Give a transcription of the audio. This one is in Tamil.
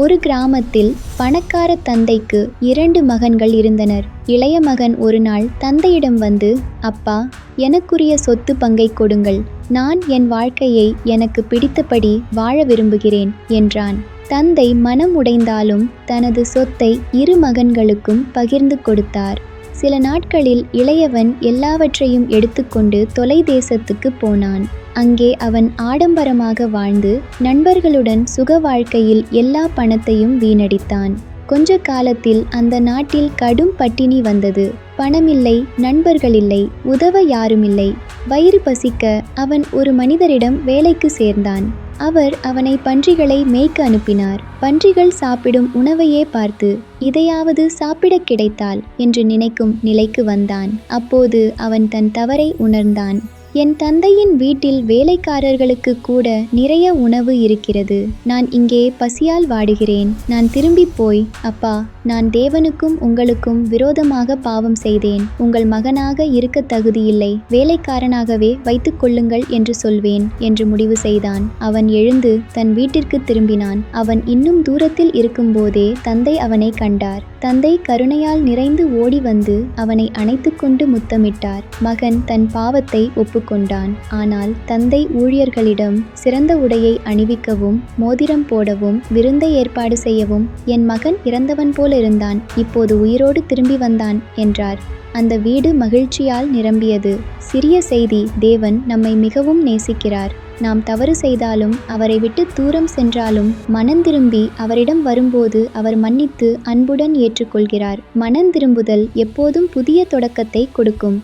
ஒரு கிராமத்தில் பணக்கார தந்தைக்கு இரண்டு மகன்கள் இருந்தனர். இளைய மகன் ஒரு நாள் தந்தையிடம் வந்து அப்பா எனக்குரிய சொத்து பங்கை கொடுங்கள். நான் என் வாழ்க்கையை எனக்கு பிடித்தபடி வாழ விரும்புகிறேன் என்றான். தந்தை மனம் உடைந்தாலும் தனது சொத்தை இரு மகன்களுக்கும் பகிர்ந்து கொடுத்தார். சில நாட்களில் இளையவன் எல்லாவற்றையும் எடுத்துக்கொண்டு தொலைதேசத்துக்கு போனான். அங்கே அவன் ஆடம்பரமாக வாழ்ந்து நண்பர்களுடன் சுக வாழ்க்கையில் எல்லா பணத்தையும் வீணடித்தான். கொஞ்ச காலத்தில் அந்த நாட்டில் கடும் பட்டினி வந்தது. பணமில்லை நண்பர்களில்லை உதவ யாருமில்லை. வயிறு பசிக்க அவன் ஒரு மனிதரிடம் வேலைக்கு சேர்ந்தான். அவர் அவனை பன்றிகளை மேய்க்க அனுப்பினார். பன்றிகள் சாப்பிடும் உணவையே பார்த்து இதையாவது சாப்பிடக் கிடைத்தால் என்று நினைக்கும் நிலைக்கு வந்தான். அப்போது அவன் தன் தவறை உணர்ந்தான். என் தந்தையின் வீட்டில் வேலைக்காரர்களுக்கு கூட நிறைய உணவு இருக்கிறது. நான் இங்கே பசியால் வாடுகிறேன். நான் திரும்பி போய் அப்பா நான் தேவனுக்கும் உங்களுக்கும் விரோதமாக பாவம் செய்தேன். உங்கள் மகனாக இருக்க தகுதியில்லை. வேலைக்காரனாகவே வைத்துக் கொள்ளுங்கள் என்று சொல்வேன் என்று முடிவு செய்தான். அவன் எழுந்து தன் வீட்டிற்கு திரும்பினான். அவன் இன்னும் தூரத்தில் இருக்கும்போதே தந்தை அவனை கண்டார். தந்தை கருணையால் நிறைந்து ஓடி வந்து அவனை அணைத்துக்கொண்டு முத்தமிட்டார். மகன் தன் பாவத்தை கொண்டான். ஆனால் தந்தை ஊழியர்களிடம் சிறந்த உடையை அணிவிக்கவும் மோதிரம் போடவும் விருந்தை ஏற்பாடு செய்யவும் என் மகன் இறந்தவன் போல இருந்தான். இப்போது உயிரோடு திரும்பி வந்தான் என்றார். அந்த வீடு மகிழ்ச்சியால் நிரம்பியது. சிறிய செய்தி தேவன் நம்மை மிகவும் நேசிக்கிறார். நாம் தவறு செய்தாலும் அவரை விட்டு தூரம் சென்றாலும் மனந்திரும்பி அவரிடம் வரும்போது அவர் மன்னித்து அன்புடன் ஏற்றுக்கொள்கிறார். மனந்திரும்புதல் எப்போதும் புதிய தொடக்கத்தை கொடுக்கும்.